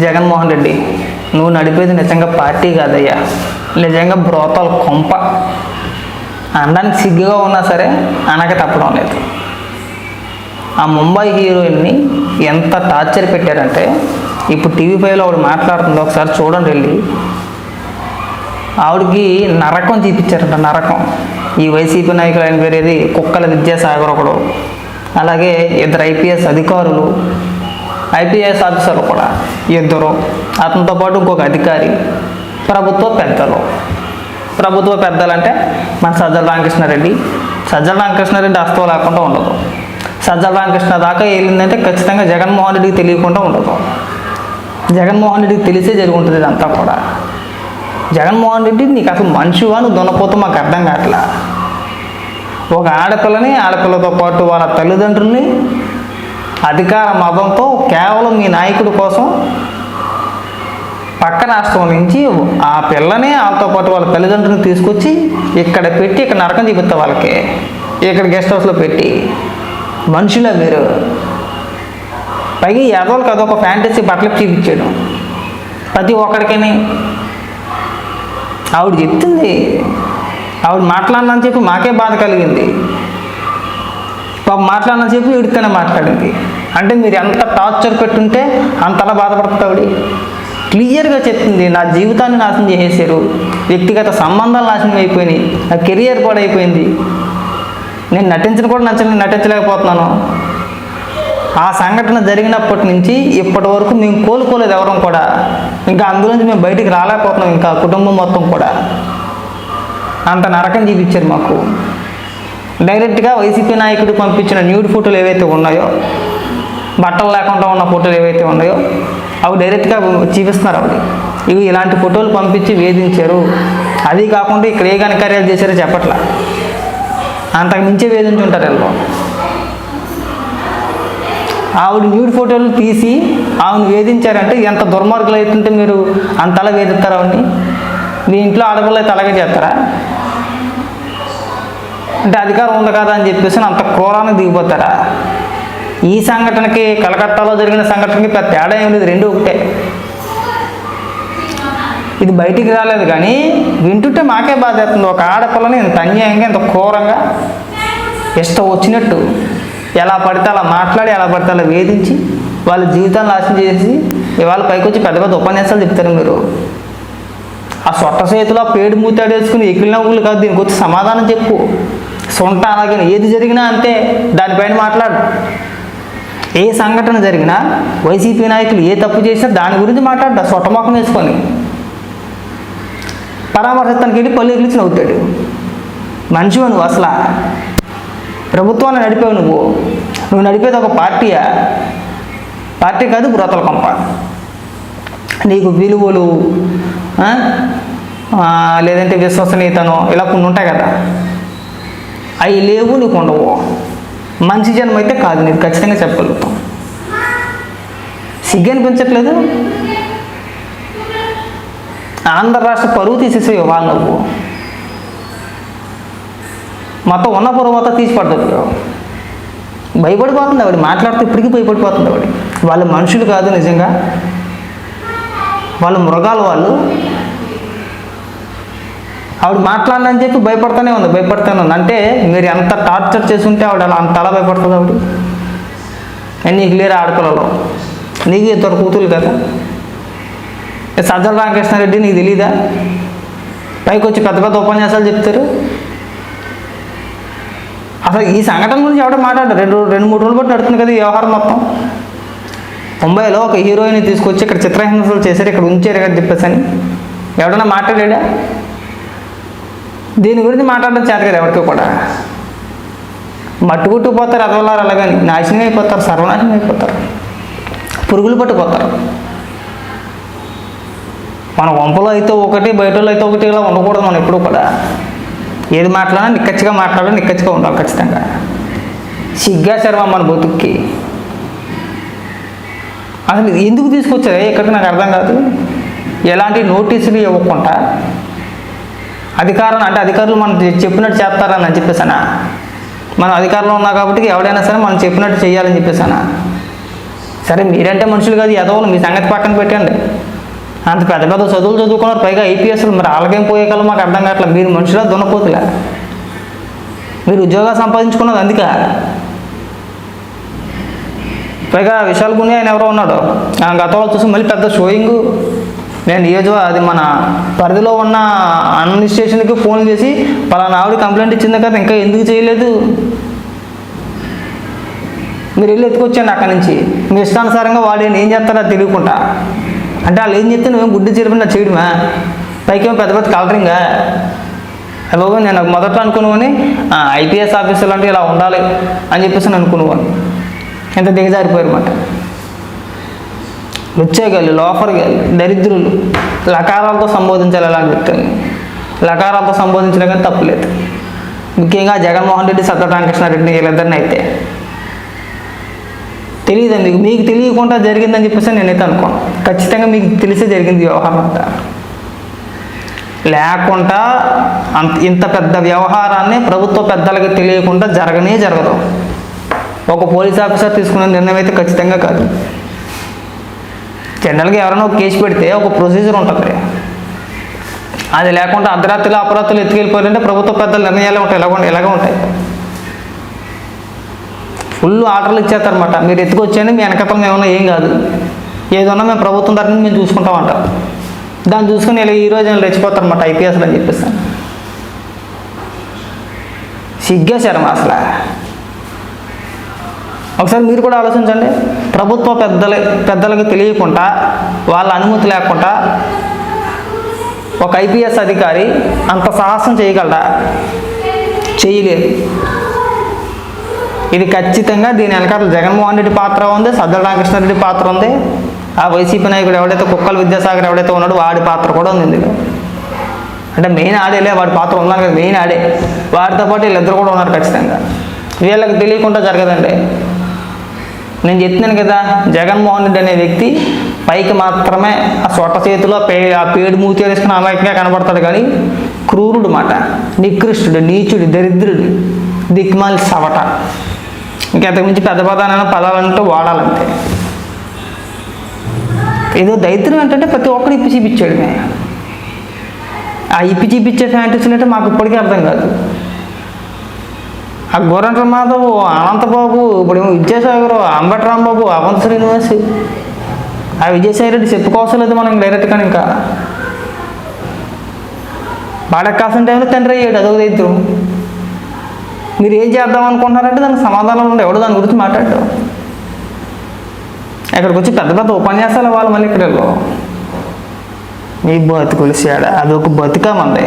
జగన్మోహన్ రెడ్డి నువ్వు నడిపేది నిజంగా పార్టీ కాదయ్యా. నిజంగా బ్రోతల కొంప. అనడానికి సిగ్గుగా ఉన్నా సరే అనక తప్పడం లేదు. ఆ ముంబై హీరోయిన్ని ఎంత టార్చర్ పెట్టారంటే ఇప్పుడు టీవీ ఫైవ్లో ఆవిడ మాట్లాడుతుంది ఒకసారి చూడండి వెళ్ళి. ఆవిడకి నరకం చూపించారంట నరకం. ఈ వైసీపీ నాయకులు ఆయన పేరేది కుక్కల విద్యాసాగర్ ఒకడు. అలాగే ఇద్దరు ఐపీఎస్ అధికారులు ఐపీఎస్ ఆఫీసర్లు కూడా ఇద్దరు. అతనితో పాటు ఇంకొక అధికారి ప్రభుత్వ పెద్దలు. ప్రభుత్వ పెద్దలంటే మన సజ్జల రామకృష్ణారెడ్డి. సజ్జల రామకృష్ణారెడ్డి అస్తం లేకుండా ఉండదు. సజ్జల రామకృష్ణ దాకా వెళ్ళిందంటే ఖచ్చితంగా జగన్మోహన్ రెడ్డికి తెలియకుండా ఉండదు. జగన్మోహన్ రెడ్డికి తెలిసే జరుగుంటుంది ఇదంతా కూడా. జగన్మోహన్ రెడ్డి నీకు అసలు మనిషివా? నువ్వు దున్నపోతే మాకు అర్థం కావట్లా? ఒక ఆడపిల్లని ఆడపిల్లతో పాటు వాళ్ళ తల్లిదండ్రుల్ని అధికార మదంతో కేవలం మీ నాయకుడి కోసం పక్క రాష్ట్రం నుంచి ఆ పిల్లనే వాళ్ళతో పాటు వాళ్ళ తల్లిదండ్రులను తీసుకొచ్చి ఇక్కడ పెట్టి ఇక్కడ నరకం చూపిస్తా వాళ్ళకి. ఇక్కడ గెస్ట్ హౌస్లో పెట్టి. మనుషులే మీరు. పైగా యాదవులకు అదొక ఫ్యాంటసీ బట్టలకు చూపించాడు. ప్రతి ఒక్కడికని ఆవిడ చెప్తుంది. ఆవిడ మాట్లాడినని చెప్పి మాకే బాధ కలిగింది. పాప మాట్లాడిన చెప్పి ఇడితేనే మాట్లాడింది. అంటే మీరు ఎంత టార్చర్ పెట్టుంటే అంతలా బాధపడుతుంది క్లియర్గా చెప్తుంది నా జీవితాన్ని నాశనం చేసేసారు వ్యక్తిగత సంబంధాలు నాశనం అయిపోయినాయి. నా కెరియర్ కూడా అయిపోయింది. నేను నటించను కూడా నచ్చని నటించలేకపోతున్నాను. ఆ సంఘటన జరిగినప్పటి నుంచి ఇప్పటి వరకు మేము కోలుకోలేదు ఎవరం కూడా. ఇంకా అందులోంచి మేము బయటికి రాలేకపోతున్నాం ఇంకా కుటుంబం మొత్తం కూడా. అంత నరకం చూపించారు మాకు. డైరెక్ట్గా వైసీపీ నాయకుడు పంపించిన న్యూడ్ ఫోటోలు ఏవైతే ఉన్నాయో బట్టలు లేకుండా ఉన్న ఫోటోలు ఏవైతే ఉన్నాయో అవి డైరెక్ట్గా చూపిస్తున్నారు అవి ఇవి ఇలాంటి ఫోటోలు పంపించి వేధించారు. అది కాకుండా ఇక్కడ ఏ ఘనకార్యాలు చేశారో చెప్పట్లా. అంతకు మించి వేధించుంటారు వీళ్ళు. ఆవిడ న్యూడ్ ఫోటోలు తీసి ఆవిడ వేధించారంటే ఎంత దుర్మార్గులు అవుతుంటే మీరు అంతలా వేధిస్తారా ఆవిడ్ని? మీ ఇంట్లో ఆడపిల్ల అయితే అలాగే చేస్తారా? అంటే అధికారం ఉంది కదా అని చెప్పేసి అంత క్రూరాన్ని దిగిపోతారా? ఈ సంఘటనకి కలకత్తాలో జరిగిన సంఘటనకి పెద్ద తేడా ఏం లేదు రెండు ఒకటే. ఇది బయటికి రాలేదు కానీ వింటుంటే మాకే బాధ అవుతుంది ఒక ఆడపిల్లని ఇంత అన్యాయంగా ఇంత క్రూరంగా ఇష్టం వచ్చినట్టు ఎలా పడితే అలా మాట్లాడి ఎలా పడితే అలా వేధించి వాళ్ళ జీవితాన్ని నాశనం చేసి ఇవాళ పైకి వచ్చి పెద్ద పెద్ద ఉపన్యాసాలు చెప్తారు మీరు. ఆ సొట్ట చేతిలో ఆ పేడు మూతాడేసుకుని ఎక్కిలిన ఊళ్ళు కాదు దీనికి వచ్చి సమాధానం చెప్పు. సొంట అలాగే ఏది జరిగినా అంతే దానిపైన మాట్లాడు. ఏ సంఘటన జరిగినా వైసీపీ నాయకులు ఏ తప్పు చేసినా దాని గురించి మాట్లాడ్డా సొట్టమొఖం వేసుకొని. పరామర్శిస్తానికి వెళ్ళి పళ్ళు ఎగిలిచి నవ్వుతాడు. మనిషివా నువ్వు అసలు? ప్రభుత్వాన్ని నడిపావు నువ్వు. నువ్వు నడిపేది ఒక పార్టీయా? పార్టీ కాదు బ్రోతల కొంప. నీకు విలువలు లేదంటే విశ్వసనీయతను ఇలా కొన్ని ఉంటాయి కదా. అవి లేవు నీకు ఉండవు. మంచి జన్మ అయితే కాదు నీకు ఖచ్చితంగా చెప్పగలుగుతాం. సిగ్గు అనిపించట్లేదు? ఆంధ్ర రాష్ట్ర పరువు తీసేసే ఇవ్వాలి నువ్వు. మొత్తం ఉన్న పరువు మొత్తం తీసి పడుతుంది భయపడిపోతుంది ఆవిడ మాట్లాడితే ఇప్పటికీ భయపడిపోతుంది ఆవిడ. వాళ్ళు మనుషులు కాదు నిజంగా. వాళ్ళు మృగాలు వాళ్ళు. ఆవిడ మాట్లాడనని చెప్పి భయపడతానే ఉంది భయపడతానే ఉంది. అంటే మీరు ఎంత టార్చర్ చేసి ఉంటే ఆవిడ అలా అంత అలా భయపడుతుంది ఆవిడ. అండ్ నీకు లేరు ఆడపిల్లలు? నీకు ఇద్దరు కూతురు కదా? సజ్జల రామకృష్ణారెడ్డి నీకు తెలీదా? పైకి వచ్చి పెద్ద పెద్ద ఉపన్యాసాలు చెప్తారు. అసలు ఈ సంఘటన గురించి ఎవడో మాట్లాడారు రెండు రెండు మూడు రోజులు బట్టి నడుతుంది కదా ఈ వ్యవహారం మొత్తం. ముంబైలో ఒక హీరోయిన్ తీసుకొచ్చి ఇక్కడ చిత్రహింసలు చేశారు ఇక్కడ ఉంచారు కదా చెప్పేసి అని. ఎవడన్నా మాట్లాడా దీని గురించి మాట్లాడడం చేత కదా ఎవరికి కూడా. మట్టు కొట్టుకుపోతారు అదవలారు అలాగని. నాశనం అయిపోతారు సర్వనాశనం అయిపోతారు. పురుగులు పట్టుకుపోతారు. మన వంపలో అయితే ఒకటి బయటలో అయితే ఒకటి ఇలా ఉండకూడదు మనం ఎప్పుడు కూడా. ఏది మాట్లాడినా నిక్కచ్చిగా మాట్లాడాలి నిక్కచ్చిగా ఉండాలి ఖచ్చితంగా. సిగ్గా శర్మ మన బతుక్కి. అసలు ఎందుకు తీసుకొచ్చారు? ఇక్కడ నాకు అర్థం కాదు. ఎలాంటి నోటీసులు ఇవ్వకుండా అధికారం అంటే అధికారులు మనం చెప్పినట్టు చేస్తారని అని చెప్పేసానా మనం అధికారంలో ఉన్నా కాబట్టి ఎవడైనా సరే మనం చెప్పినట్టు చేయాలని చెప్పేసానా సరే మీరంటే మనుషులు కాదు ఎదవలు మీ సంగతి పక్కన పెట్టండి. అంత పెద్ద పెద్ద చదువులు చదువుకున్నారు పైగా ఐపీఎస్లు మరి వాళ్ళకేం పోయే కల మాకు అర్థం కావట్లేదు. మీరు మనుషులా దున్నపోతులే? మీరు ఉద్యోగాలు సంపాదించుకున్నది అందుక? పైగా విశాల్ గుని ఆయన ఎవరో ఉన్నాడు. ఆ గతంలో చూసి మళ్ళీ పెద్ద షోయింగ్. నేను నియోజక అది మన పరిధిలో ఉన్న అడ్మినిస్ట్రేషన్కి ఫోన్ చేసి పలానా ఆవిడ కంప్లైంట్ ఇచ్చింది కదా ఇంకా ఎందుకు చేయలేదు? మీరు వెళ్ళి ఎత్తుకొచ్చండి అక్కడి నుంచి. మీ ఇష్టానుసారంగా వాడు ఏం చేస్తారో తెలియకుండా. అంటే వాళ్ళు ఏం చెప్తే నువ్వేం గుడ్డు చేరిపోయినా చేయడమా? పైకేమో పెద్ద పెద్ద కలరింగా? బాబు నేను మొదట అనుకున్నాను ఐపీఎస్ ఆఫీసర్లు అంటే ఇలా ఉండాలి అని చెప్పేసి నేను అనుకున్నాను. ఎంత దిగజారిపోయారు మాట లోఫర్ లోఫర్గాళ్ళు దరిద్రులు. లకారాలతో సంబోధించాలి అలాంటి వ్యక్తుల్ని. లకారాలతో సంబోధించడం కానీ తప్పులేదు ముఖ్యంగా జగన్మోహన్ రెడ్డి సత్యరామకృష్ణారెడ్డి వీళ్ళిద్దరిని అయితే. తెలియదు మీకు మీకు తెలియకుండా జరిగిందని చెప్పేసి నేనైతే అనుకోను. ఖచ్చితంగా మీకు తెలిసే జరిగింది వ్యవహారం అంతా. లేకుండా అంత ఇంత పెద్ద వ్యవహారాన్ని ప్రభుత్వ పెద్దలకి తెలియకుండా జరగనే జరగదు. ఒక పోలీస్ ఆఫీసర్ తీసుకున్న నిర్ణయం అయితే ఖచ్చితంగా కాదు. జనరల్గా ఎవరైనా ఒక కేసు పెడితే ఒక ప్రొసీజర్ ఉంటుంది. అది లేకుండా అర్ధరాత్రులు అపరాత్రులు ఎత్తుకెళ్ళిపోయారంటే ప్రభుత్వ పెద్దల నిర్ణయాలు ఉంటాయి. ఇలాగ ఇలాగే ఉంటాయి. ఫుల్ ఆర్డర్లు ఇచ్చేస్తారనమాట మీరు ఎత్తుకొచ్చేయండి మీ వెనకతం ఏమన్నా ఏం కాదు. ఏదన్నా మేము ప్రభుత్వం తరఫున మేము చూసుకుంటాం దాన్ని చూసుకుని ఇలా ఈ రోజు వీళ్ళు రెచ్చిపోతారన్నమాట ఐపీఎస్లు అని చెప్పేసి. సిగ్గేశారమ్మా అసలు. ఒకసారి మీరు కూడా ఆలోచించండి. ప్రభుత్వ పెద్దల పెద్దలకు తెలియకుండా వాళ్ళ అనుమతి లేకుండా ఒక ఐపీఎస్ అధికారి అంత సాహసం చేయగలరా చేయలేదు. ఇది ఖచ్చితంగా దీని వెనకాల జగన్మోహన్ రెడ్డి పాత్ర ఉంది సద్దల రామకృష్ణారెడ్డి పాత్ర ఉంది. ఆ వైసీపీ నాయకుడు ఎవడైతే కుక్కల విద్యాసాగర్ ఎవడైతే ఉన్నాడో వాడి పాత్ర కూడా ఉంది ఇందులో. అంటే మెయిన్ ఆడేలే వాడి పాత్ర ఉన్నారు కదా మెయిన్ ఆడే. వాడితో పాటు వీళ్ళిద్దరు కూడా ఉన్నారు ఖచ్చితంగా. వీళ్ళకి తెలియకుండా జరగదండి. నేను చెప్తున్నాను కదా జగన్మోహన్ రెడ్డి అనే వ్యక్తి పైకి మాత్రమే ఆ సొట్ట చేతిలో పే ఆ పేడు మూతి వేసుకుని అమాయకంగా కనబడతాడు కానీ క్రూరుడు మాట. నికృష్టుడు నీచుడు దరిద్రుడు దిక్మాలి సవట. ఇంకెంతకుమించి పెద్ద పదాలైనా పదాలంటూ వాడాలంతే. ఏదో దైత్యం ఏంటంటే ప్రతి ఒక్కరు ఇప్పి చూపించాడు. ఆ ఇప్పి చూపించే ఫ్యాంటసీలు అంటే మాకు ఇప్పటికీ అర్థం కాదు. ఆ గోరంట్ల మాధవ్ అనంతబాబు ఇప్పుడు విద్యాసాగర్ అంబటి రాంబాబు అవంత శ్రీనివాస్ ఆ విజయసాయి రెడ్డి చెప్పుకోవసం లేదు మనం డైరెక్ట్గా ఇంకా. వాడకి కాసిన టైంలో తండ్రి అయ్యాడు అదొక దరిద్రం. మీరు ఏం చేద్దాం అనుకుంటున్నారంటే దానికి సమాధానం ఉండే ఎవడు దాని గురించి మాట్లాడు ఇక్కడికి వచ్చి పెద్ద పెద్ద ఉపన్యాసాలు వాళ్ళు మళ్ళీ ఇక్కడ మీ బతుకులు సేడ అదొక బతుక మంది